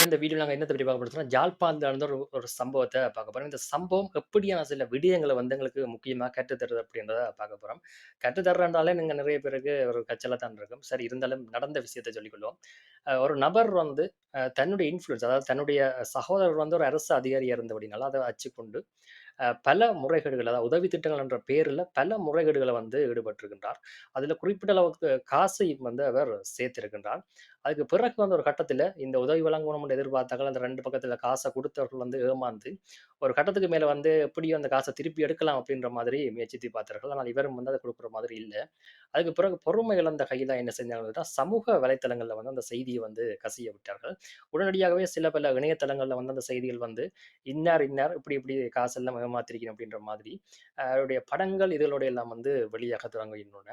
இந்த வீடியோ நாங்க என்ன பத்தி பார்க்க போறோம்னா, ஜாழ்ப்பாணத்துல நடந்த ஒரு ஒரு சம்பவத்தை பார்க்க போறோம். இந்த சம்பவம் எப்படியான சில விடயங்களை வந்து எங்களுக்கு முக்கியமா கற்றுத் அப்படின்றத பார்க்க போறோம். கற்றுத் நீங்கள் நீங்க பேருக்கு ஒரு கச்சலாக தான் இருக்கும். சரி இருந்தாலும் நடந்த விஷயத்தை சொல்லிக்கொள்வோம். ஒரு நபர் வந்து தன்னுடைய இன்ஃப்ளூயன்ஸ் அதாவது தன்னுடைய சகோதரர் வந்து ஒரு அரசு அதிகாரியா இருந்தபடினால, அத வச்சுக்கொண்டு அ பல முறைகேடுகள் அதாவது உதவி திட்டங்கள் என்ற பேரில் பல முறைகேடுகளை வந்து ஈடுபட்டிருக்கின்றார். அதில் குறிப்பிட்ட அளவுக்கு காசை வந்து அவர் சேர்த்திருக்கின்றார். அதுக்கு பிறகு வந்து ஒரு கட்டத்தில் இந்த உதவி வழங்கணும் எதிர்பார்த்தார்கள். அந்த ரெண்டு பக்கத்தில் காசை கொடுத்தவர்கள் வந்து ஏமாந்து, ஒரு கட்டத்துக்கு மேலே வந்து எப்படியும் அந்த காசை திருப்பி எடுக்கலாம் அப்படின்ற மாதிரி முயற்சித்து பார்த்தார்கள். ஆனால் இவரும் வந்து அதை கொடுக்குற மாதிரி இல்லை அதுக்கு பிறகு பொறுமை இழந்த கையில என்ன செஞ்சாங்கன்னா, சமூக வலைத்தளங்களில் வந்து அந்த செய்தியை வந்து கசிய விட்டார்கள். உடனடியாகவே சில பல இணையதளங்களில் வந்து அந்த செய்திகள் வந்து, இன்னார், இன்னார் இப்படி இப்படி காசெல்லாம் ஏமாத்திருக்கிறேன் அப்படின்ற மாதிரி, அவருடைய படங்கள் இதுகளோட எல்லாம் வந்து வெளியாக தொடங்கினோன,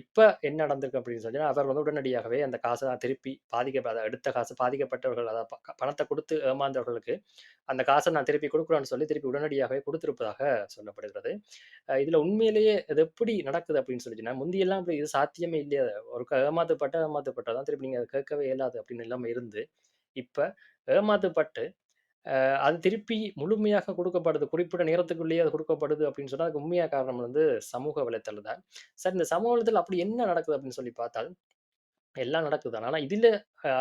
இப்போ என்ன நடந்திருக்கு அப்படின்னு சொன்னா, அவர் வந்து உடனடியாகவே அந்த காசை தான் திருப்பி பாதிக்கப்ப அத எடுத்த காசு பாதிக்கப்பட்டவர்கள் அதாவது பணத்தை கொடுத்து ஏமாந்தவர்களுக்கு, அந்த காசை நான் திருப்பி கொடுக்குறேன்னு சொல்லி திருப்பி உடனடியாகவே குடுத்திருப்பதாக சொல்லப்படுகிறது. இதில் உண்மையிலேயே இது எப்படி நடக்குது அப்படின்னு சொல்லிச்சுன்னா, முந்தியெல்லாம் அப்படி இது சாத்தியமே இல்லையா ஒரு ஏமாத்தப்பட்ட ஏமாத்தப்பட்டதான் திருப்பி நீங்கள் அத கேட்கவே இயலாது அப்படின்னு இல்லாமல் இருந்து, இப்போ ஏமாத்தப்பட்டு, அது திருப்பி முழுமையாக கொடுக்கப்படுது குறிப்பிட்ட நேரத்துக்குள்ளேயே அது கொடுக்கப்படுது அப்படின்னு சொன்னா, அதுக்கு உண்மையாக காரணம் வந்து சமூக வலைத்தளம் தான். சார் இந்த சமூக வலைத்தளம் அப்படி என்ன நடக்குது அப்படின்னு சொல்லி பார்த்தால், எல்லாம் நடக்குது ஆனால் ஆனா இதுல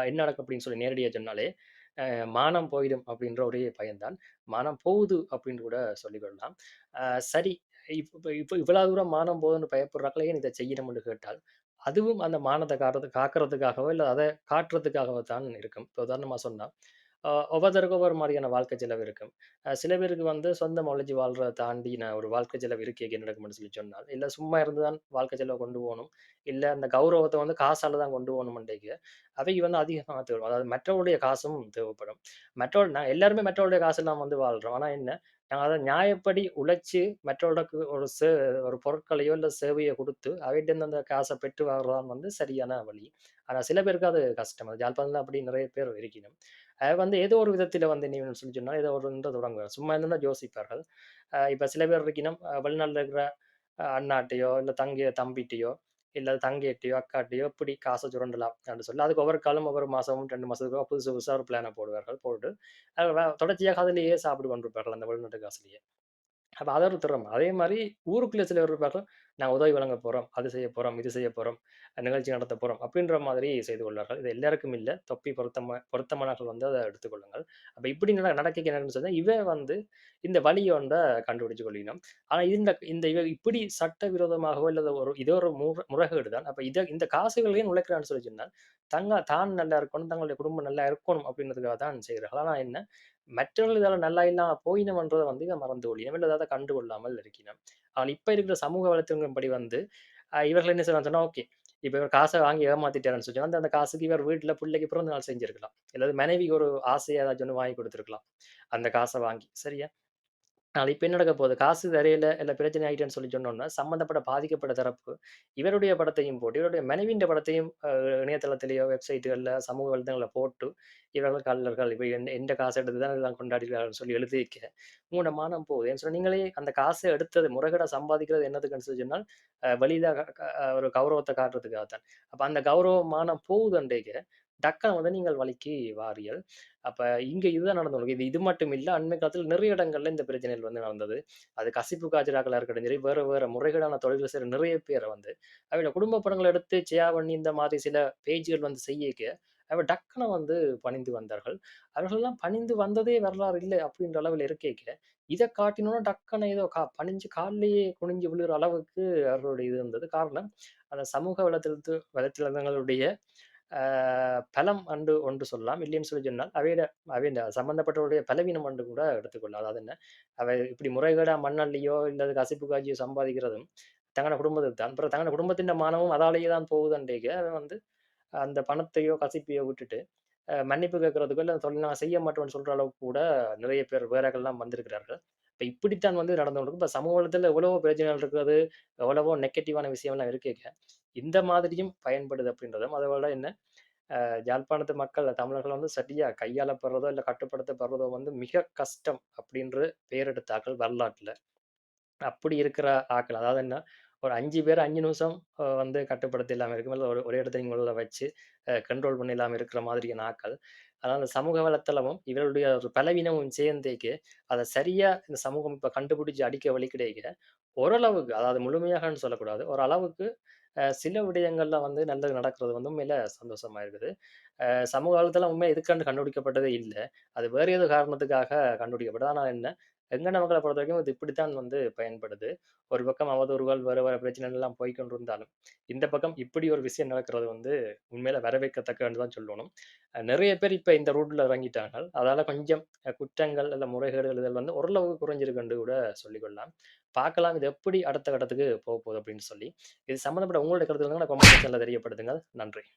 என்ன நடக்கும் அப்படின்னு சொல்லி நேரடியா சொன்னாலே, மானம் போயிடும் அப்படின்ற ஒரே பயன்தான் மானம் போகுது அப்படின்னு கூட சொல்லிக்கொள்ளலாம். சரி இப்ப இப்ப இவ்வளவு தூரம் மானம் போகுதுன்னு பயப்படுறாங்களே ஏன் இத செய்யணும்னு கேட்டால், அதுவும் அந்த மானத்தை காட்டுறது காக்கிறதுக்காகவோ, இல்ல அதை காட்டுறதுக்காகவோ தான் இருக்கும். இப்ப உதாரணமா சொன்னா, ஒவ்வொருத்தருக்கும் ஒவ்வொரு மாதிரியான வாழ்க்கை செலவு இருக்கும். சில பேருக்கு வந்து சொந்த மொழிஜி வாழ்றதை தாண்டி நான் ஒரு வாழ்க்கை செலவு இருக்கே என்ன நடக்கும்னு சொல்லி சொன்னால், இல்ல சும்மா இருந்து தான் வாழ்க்கை செலவு கொண்டு போகணும் இல்ல அந்த கௌரவத்தை வந்து காசால தான் கொண்டு போணும்ன்றீங்க. அவைக்கு வந்து அதிகமா தேவைப்படும் அதாவது மற்றவருடைய காசும் தேவைப்படும். மற்றவர் நான் எல்லாருமே மற்றவருடைய காசெல்லாம் வந்து வாழ்றோம். ஆனா என்ன, அதை நியாயப்படி உழைச்சி மற்றவர்களுக்கு ஒரு சே ஒரு பொருட்களையோ, இல்லை சேவையோ கொடுத்து அவைகிட்ட அந்த காசை பெற்று வாழறது வந்து சரியான வழி. ஆனால் சில பேருக்கு அது கஷ்டம். அது யாழ்ப்பாணத்துல அப்படி நிறைய பேர் இருக்கணும் அது வந்து ஏதோ ஒரு விதத்தில் வந்து நீ சொல்லி சொன்னால் ஏதோ ஒரு ஒன்ற தொடங்குவார். சும்மா இருந்தால் யோசிப்பார்கள். இப்போ சில பேர் இருக்கணும் வெளிநாட்டில் இருக்கிற அண்ணாட்டையோ இல்லை தங்கிய தம்பிட்டையோ இல்ல தங்கையிட்டையோ அக்காட்டையோ எப்படி காசை சுரண்டலாம் அப்படின்னு சொல்லி, அதுக்கு ஒவ்வொரு காலம் ஒவ்வொரு மாசமும் ரெண்டு மாசத்துக்கோ புதுசு புதுசாக ஒரு பிளான போடுவார்கள். போட்டு தொடர்ச்சியாக அதிலேயே சாப்பிட்டு கொண்டிருப்பார்கள். அந்த வெளிநாட்டு காசுலேயே அப்போ அதை ஒரு திறமை. அதே மாதிரி ஊருக்குள்ளே சிலர் இருப்பார்கள். நான் உதவி வழங்க போறோம். அது செய்ய போறோம், இது செய்ய போறோம், நிகழ்ச்சி நடத்த போறோம் அப்படின்ற மாதிரி செய்து கொள்வார்கள். இது எல்லாருக்கும் இல்ல. தொப்பி பொருத்தமா பொருத்தமானவர்கள் வந்து அதை எடுத்துக்கொள்ளுங்கள். அப்ப இப்படி நட நடக்க என்னன்னு இவன் வந்து இந்த வழியை வந்து கண்டுபிடிச்சு கொள்ளினோம் ஆனா இந்த இந்த இவ இப்படி சட்டவிரோதமாகவோ இல்ல ஒரு இதோ ஒரு முற முறைகேடு தான். அப்ப இதை இந்த காசுகள் ஏன் உழைக்கிறான்னு சொல்லி சொன்னால் தங்க தான் நல்லா இருக்கணும், தங்களுடைய குடும்பம் நல்லா இருக்கணும் அப்படின்றதுக்காக தான் செய்கிறார்கள் ஆனா என்ன, மற்றவர்கள் இதெல்லாம் நல்லா இல்லாம போயினம்ன்றத வந்து இதை மறந்து கொள்ளினோம் இல்ல அதை கண்டுகொள்ளாமல் இருக்கணும் ஆனால் இப்ப இருக்கிற சமூக வலைத்தளங்களின்படி வந்து, இவர்கள் என்ன செய்வாங்க சொன்னா, ஓகே. இப்ப இவர் காசை வாங்கி ஏமாத்திட்டாருன்னு சொல்லி சொன்னா, அந்த காசுக்கு இவர் வீட்டில் பிள்ளைக்கு பிறந்த நாள் செஞ்சிருக்கலாம். இல்ல மனைவிக்கு ஒரு ஆசையாக ஏதாச்சும் ஒன்று வாங்கி கொடுத்துருக்கலாம் அந்த காசை வாங்கி. சரியா? நாளைக்கு இப்ப என்ன நடக்க போகுது? காசு தரையில இல்லை பிரச்சனை ஆகிட்டேன்னு சொல்லி சொன்னோம்னா, சம்மந்தப்பட்ட பாதிக்கப்பட்ட தரப்பு, இவருடைய படத்தையும் போட்டு, இவருடைய மனைவியின் படத்தையும் அஹ் இணையதளத்திலேயோ, வெப்சைட்டுகள்ல, சமூக வலைதளங்களில் போட்டு, இவர்கள் கள்ளர்கள், இவ என் எந்த காசு எடுத்து தான் இதெல்லாம் கொண்டாடியிருக்காங்கன்னு சொல்லி எழுதி வைக்க, உங்களோட மானம் போகுது. ஏன்னு சொன்னா, நீங்களே அந்த காசை எடுத்தது முறைகட சம்பாதிக்கிறது என்னதுக்குன்னு சொல்லி சொன்னால், அ வெளியில க க ஒரு கௌரவத்தை காட்டுறதுக்காக தான். அப்ப அந்த கௌரவம், மானம் போகுது அன்றைக்கு டக்குனு வந்து நீங்கள் வழிக்கு வாரீர்கள். அப்ப இங்க இதுதான் நடந்து இது இது மட்டும் இல்ல. அண்மை காலத்தில் நிறைய இடங்கள்ல இந்த பிரச்சனைகள் வந்து நடந்தது. அது கசிப்பு காஜராக்களாக இருக்கட்டும் சரி, வேற வேற முறைகேடான தொழில்கள் செய்ற நிறைய பேரை வந்து, அவையோட குடும்ப படங்களை எடுத்து ஷேர் பண்ணி இந்த மாதிரி சில பேஜ்கள் வந்து செய்யக்க, அவ டக்குனு வந்து பணிந்து வந்தார்கள். அவர்கள்லாம் பணிந்து வந்ததே வரலாறு இல்லை அப்படின்ற அளவில் இருக்கேக்க, இதை காட்டினோன டக்குனு ஏதோ கா பணிஞ்சு காலிலேயே குனிஞ்சு விழுகிற அளவுக்கு அவர்களுடைய இது இருந்தது. காரணம், அந்த சமூக வலைத்தளத்து வலைத்தளங்களுடைய பலம் அன்று ஒன்று சொல்லலாம். இல்லைன்னு சொல்லி சொன்னால், அவை அவை இந்த சம்பந்தப்பட்டவருடைய பலவீனம் என்று கூட எடுத்துக்கொள்ளலாம். அதாவது என்ன, அவை இப்படி முறைகேடா மண்ணல்லையோ இல்ல கசிப்பு காட்சியோ சம்பாதிக்கிறதும், தங்களோட குடும்பத்துக்கு தான். அப்புறம் தங்களோட குடும்பத்தின் மானமும் அதாலேயே தான் போகுதுன்றீங்க. அவன் வந்து அந்த பணத்தையோ, கசிப்பையோ விட்டுட்டு, மன்னிப்பு கேட்கறதுக்கோ, இல்லை சொல்லி நான் செய்ய மாட்டோம்னு சொல்கிற அளவுக்கு கூட நிறைய பேர் வேறகள்லாம் வந்திருக்கிறார்கள். இப்ப இப்படித்தான் வந்து நடந்துகிட்டு இப்போ இப்ப சமூக எவ்வளவோ பிரச்சனைகள் இருக்கிறது, எவ்வளவோ நெகட்டிவான விஷயம்லாம் இருக்கேங்க இந்த மாதிரியும் பயன்படுது அப்படின்றதும், அதோட என்ன அ யாழ்ப்பாணத்து மக்கள், தமிழர்கள் வந்து சரியா கையாளப்படுறதோ, இல்ல கட்டுப்படுத்தப்படுறதோ வந்து மிக கஷ்டம் அப்படின்ற பேர் ஆக்கள் வரலாற்றுல. அப்படி இருக்கிற ஆட்கள், அதாவது என்ன, ஒரு அஞ்சு பேர் அஞ்சு நிமிஷம் வந்து கட்டுப்படுத்த இல்லாமல் இருக்கும். இல்லை ஒரு ஒரே இடத்துல உள்ள வச்சு கண்ட்ரோல் பண்ண இல்லாமல் இருக்கிற மாதிரியான ஆக்கள் அதனால் அந்த சமூக வலைத்தளமும், இவருடைய ஒரு பலவீனமும் சேர்ந்தேக்கு, அதை சரியாக இந்த சமூகம் இப்போ கண்டுபிடிச்சு அடிக்க வழி கிடைக்க, ஓரளவுக்கு அதாவது முழுமையாகன்னு சொல்லக்கூடாது. ஓரளவுக்கு அளவுக்கு சில விடயங்கள்ல வந்து நல்லது நடக்கிறது வந்து உண்மையில சந்தோஷமா இருக்குது. சமூக வலைத்தளம் உண்மையா இதுக்காண்டு கண்டுபிடிக்கப்பட்டதே இல்லை அது வேறு ஏதோ காரணத்துக்காக கண்டுபிடிக்கப்பட்டது. ஆனால் என்ன, எங்கன பொறுத்த வரைக்கும் இது இப்படித்தான் வந்து பயன்படுது. ஒரு பக்கம் அவதூறுகள், வர வர பிரச்சனைகள் எல்லாம் போய்க் இந்த பக்கம் இப்படி ஒரு விஷயம் நடக்கிறது வந்து உண்மையில வரவேற்கத்தக்கன்னு தான் சொல்லணும். நிறைய பேர் இப்ப இந்த ரூட்ல இறங்கிட்டாங்க. அதால கொஞ்சம் குற்றங்கள் அல்ல முறைகேடுகள் இதில் வந்து ஓரளவு குறைஞ்சிருக்குன்னு கூட சொல்லிக்கொள்ளலாம். பார்க்கலாம் இது எப்படி அடுத்த கட்டத்துக்கு போகப்போகுது அப்படின்னு சொல்லி. இது சம்மந்தப்பட்ட உங்களுடைய கருத்துக்கள கமெண்ட் செக்ஷனில் தெரியப்படுத்துங்கள். நன்றி.